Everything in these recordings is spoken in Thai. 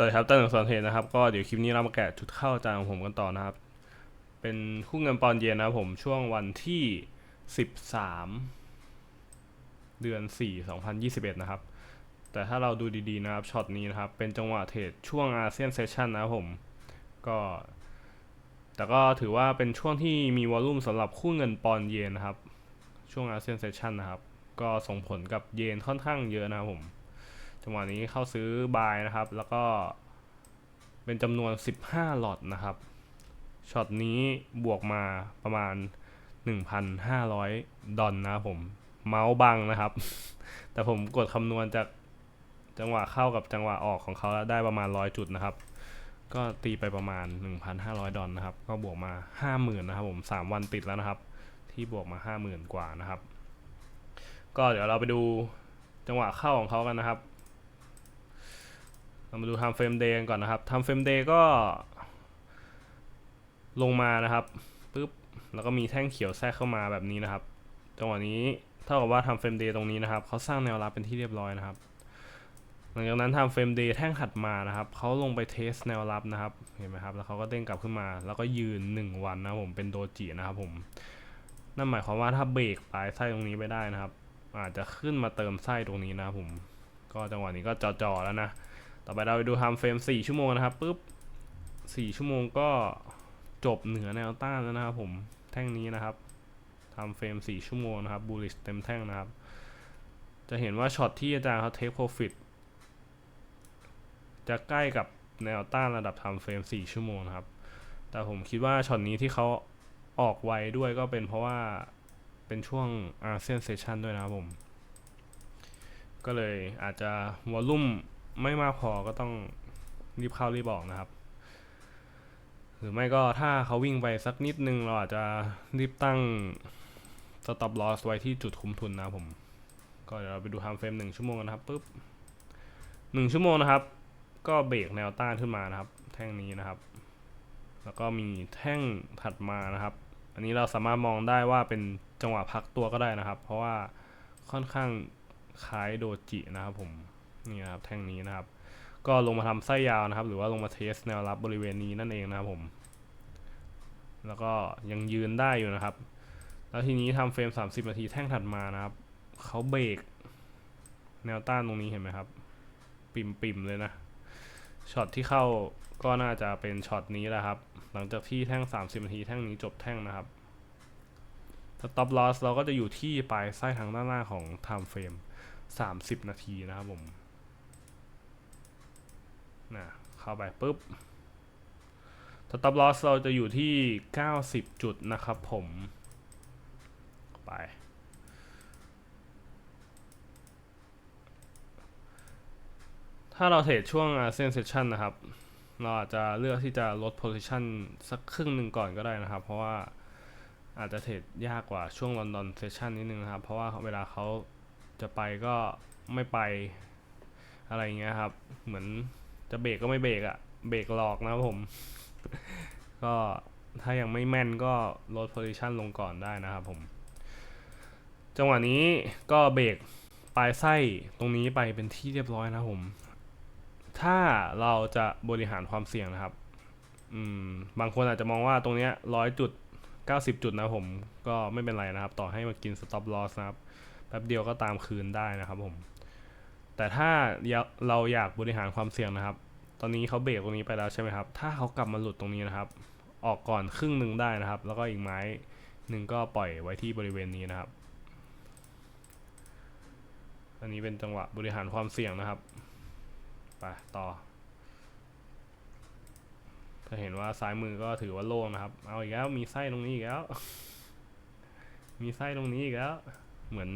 วัสดีครับตั้งแต่สอนเทรดนะครับ ก็เดี๋ยวคลิปนี้เรามาแกะจุดเข้าอาจารย์ของผมกันต่อนะครับ เป็นคู่เงินปอนเยนนะครับผมช่วงวันที่ 13 เดือน 4 2021 นะครับ แต่ถ้าเราดูดีๆนะครับช็อตนี้นะครับ เป็นจังหวะเทรดช่วงอาเซียนเซสชันนะครับผมก็ แต่ก็ถือว่าเป็นช่วงที่มีวอลลุ่มสำหรับคู่เงินปอนเยนนะครับ ช่วงอาเซียนเซสชันนะครับ ก็ส่งผลกับเยนค่อนข้างเยอะนะครับผม จังหวะนี้เข้าซื้อบายนะครับ แล้วก็เป็นจำนวน 15หลอดนะครับช็อตนี้บวกมาประมาณ 1,500 ดอลนะครับผม เมาส์บังนะครับ แต่ผมกดคำนวณจากจังหวะเข้ากับจังหวะออกของเขาแล้วได้ประมาณ 100 จุดนะครับ ก็ตีไปประมาณ 1,500 ดอลนะครับ ก็บวกมา 50,000 นะครับผม 3 วันติดแล้วนะครับ ที่บวกมา 50,000 กว่านะครับ ก็เดี๋ยวเราไปดูจังหวะเข้าของเขากันนะครับ เรามาดูทำเฟรมเดย์ก่อนนะครับทำเฟรมเดย์ก็ ลงมานะครับปุ๊บแล้วก็มีแท่งเขียวแทรกเข้ามาแบบนี้นะครับ จังหวะนี้เท่ากับว่าทำเฟรมเดย์ตรงนี้นะครับเขาสร้างแนวรับเป็นที่เรียบร้อยนะครับ หลังจากนั้นทำเฟรมเดย์แท่งถัดมานะครับเขาลงไปเทสแนวรับนะครับเห็นไหมครับแล้วเขาก็เด้งกลับขึ้นมา แล้วก็ยืน 1 วันนะผมเป็นโดจินะครับผมนั่นหมายความว่าถ้าเบรกปลายไส้ตรงนี้ไปได้นะครับ อาจจะขึ้นมาเติมไส้ตรงนี้นะครับผม ก็จังหวะนี้ก็จ่อๆแล้วนะ ต่อไปเราไปดูทม์เฟรม4 ชั่วโมงนะครับปุ๊บ4ชั่วโมงก็จบเหนือแนวต้านแล้วนะครับผมแท่งนี้นะครับทม์เฟรม4 ชั่วโมงนะครับบูลิสเต็มแท่งนะครับ จะเห็นว่าช็อตที่อาจารย์เขาเทคโปรฟิตจะใกล้กับแนวต้านระดับทม์เฟรม4 ชั่วโมงนะครับ แต่ผมคิดว่าช็อตนี้ที่เขาออกไวด้วยก็เป็นเพราะว่าเป็นช่วงอาเซียนเซสชันด้วยนะครับผม ก็เลยอาจจะวอลลุ่ม ไม่มากพอก็ต้องรีบเข้ารีบออกนะครับ หรือไม่ก็ถ้าเขาวิ่งไปสักนิดนึง เราอาจจะรีบตั้ง stop loss ไว้ที่จุดคุ้มทุนนะผม ก็เดี๋ยวเราไปดู time frame หนึ่งชั่วโมงนนะครับปุ๊บหนึ่งชั่วโมงนะครับ ก็เบรกแนวต้านขึ้นมานะครับ แท่งนี้นะครับ แล้วก็มีแท่งถัดมานะครับ อันนี้เราสามารถมองได้ว่าเป็นจังหวะพักตัวก็ได้นะครับ เพราะว่าค่อนข้างคล้ายโดจินะครับผม นี่ครับแท่งนี้นะครับ ก็ลงมาทำไส้ยาวนะครับ หรือว่าลงมาเทสแนวรับบริเวณนี้นั่นเองนะครับผม แล้วก็ยังยืนได้อยู่นะครับ แล้วทีนี้ทำเฟรม 30 นาทีแท่งถัดมานะครับเขาเบรกแนวต้านตรงนี้เห็นไหมครับ ปิ่มปิมๆเลยนะช็อตที่เข้าก็น่าจะเป็นช็อตนี้แหละครับ หลังจากที่แท่ง 30 นาทีแท่งนี้จบแท่งนะครับ stop loss เราก็จะอยู่ที่ปลายไส้ทางด้านหน้าของ time frame 30 นาทีนะครับผม นะเข้าไปปุ๊บ stop loss เราจะอยู่ที่ 90 จุดนะครับผมไปถ้าเราเทรดช่วงเซียนเซสชันนะครับ เราอาจจะเลือกที่จะลด position สักครึ่งหนึ่งก่อนก็ได้นะครับ เพราะว่าอาจจะเทรดยากกว่าช่วงลอนดอนเซสชันนิดนึงนะครับ เพราะว่าเวลาเขาจะไปก็ไม่ไปอะไรเงี้ยครับ เหมือน จะเบรกก็ไม่เบรกอะเบรกหลอกนะครับผม ก็ถ้ายังไม่แม่นก็ลด position ลงก่อนได้นะครับผม จังหวะนี้ก็เบรกปลายไส้ตรงนี้ไปเป็นที่เรียบร้อยนะผม ถ้าเราจะบริหารความเสี่ยงนะครับ อืม บางคนอาจจะมองว่าตรงเนี้ยร้อยจุดเก้าสิบจุดนะผม ก็ไม่เป็นไรนะครับ ต่อให้มากิน stop loss นะครับ แป๊บเดียวก็ตามคืนได้นะครับผม แต่ถ้าเราอยากบริหารความเสี่ยงนะครับ ตอนนี้เขาเบรกตรงนี้ไปแล้วใช่ไหมครับ ถ้าเขากลับมาหลุดตรงนี้นะครับ ออกก่อนครึ่งหนึ่งได้นะครับ แล้วก็อีกไม้หนึ่งก็ปล่อยไว้ที่บริเวณนี้นะครับ อันนี้เป็นจังหวะบริหารความเสี่ยงนะครับ ไปต่อ ถ้าเห็นว่าซ้ายมือก็ถือว่าโล่งนะครับ เอาอีกแล้วมีไส้ตรงนี้อีกแล้ว มีไส้ตรงนี้อีกแล้ว เหมือน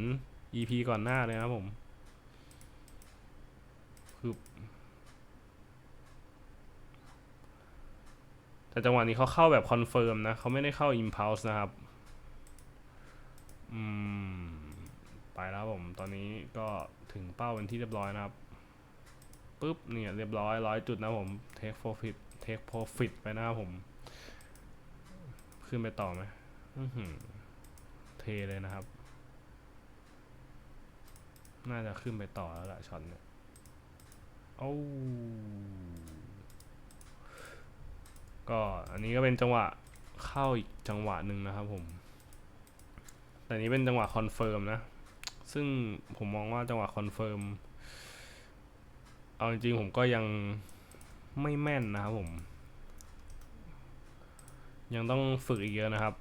EP ก่อนหน้าเลยนะผม คือแต่จังหวะนี้เขาเข้าแบบคอนเฟิร์มนะเขาไม่ได้เข้า Impulse นะครับ อืม ไปแล้วผม ตอนนี้ก็ถึงเป้าเป็นที่เรียบร้อยนะครับ ปุ๊บ เนี่ย เรียบร้อยร้อยจุดนะผม take profit take profit ไปนะครับผม ขึ้นไปต่อไหมเทเลยนะครับ น่าจะขึ้นไปต่อแล้วละช็อตเนี่ย โอ้ก็อันนี้ก็เป็นจังหวะเข้าอีกจังหวะหนึ่งนะครับผม แต่นี้เป็นจังหวะคอนเฟิร์มนะ ซึ่งผมมองว่าจังหวะคอนเฟิร์ม เอาจริงๆผมก็ยังไม่แม่นนะครับผม ยังต้องฝึกอีกเยอะนะครับ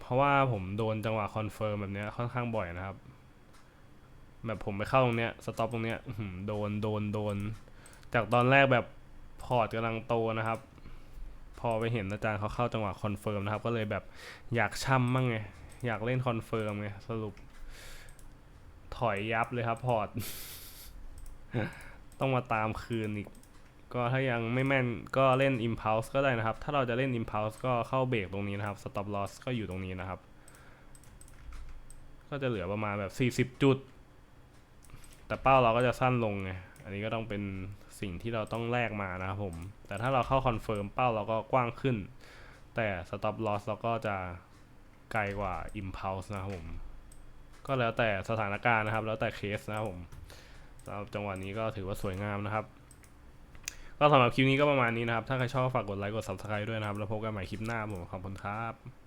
เพราะว่าผมโดนจังหวะคอนเฟิร์มแบบนี้ค่อนข้างบ่อยนะครับ แบบผมไปเข้าตรงเนี้ยสต็อปตรงเนี้ยโดนโดนโดน จากตอนแรกแบบพอร์ตกำลังโตนะครับ พอไปเห็นอาจารย์เขาเข้าจังหวะคอนเฟิร์มนะครับ ก็เลยแบบอยากช่ำมั่งไงอยากเล่นคอนเฟิร์มไงสรุป ถอยยับเลยครับพอร์ต ต้องมาตามคืนอีก ก็ถ้ายังไม่แม่นก็เล่น Impulse ก็ได้นะครับ ถ้าเราจะเล่น Impulse ก็เข้าเบรกตรงนี้นะครับ Stop Loss ก็อยู่ตรงนี้นะครับ ก็จะเหลือประมาณแบบ 40 จุด แต่เป้าเราก็จะสั้นลงไง อันนี้ก็ต้องเป็นสิ่งที่เราต้องแลกมานะครับผม แต่ถ้าเราเข้าคอนเฟิร์มเป้าเราก็กว้างขึ้น แต่ Stop Loss เราก็จะไกลกว่า Impulse นะครับผม ก็แล้วแต่สถานการณ์นะครับ แล้วแต่เคสนะครับผมสำหรับจังหวะนี้ก็ถือว่าสวยงามนะครับ ก็สำหรับคลิปนี้ก็ประมาณนี้นะครับ ถ้าใครชอบฝากกดไลค์กด subscribe ด้วยนะครับ แล้วพบกันใหม่คลิปหน้าผมขอบคุณครับ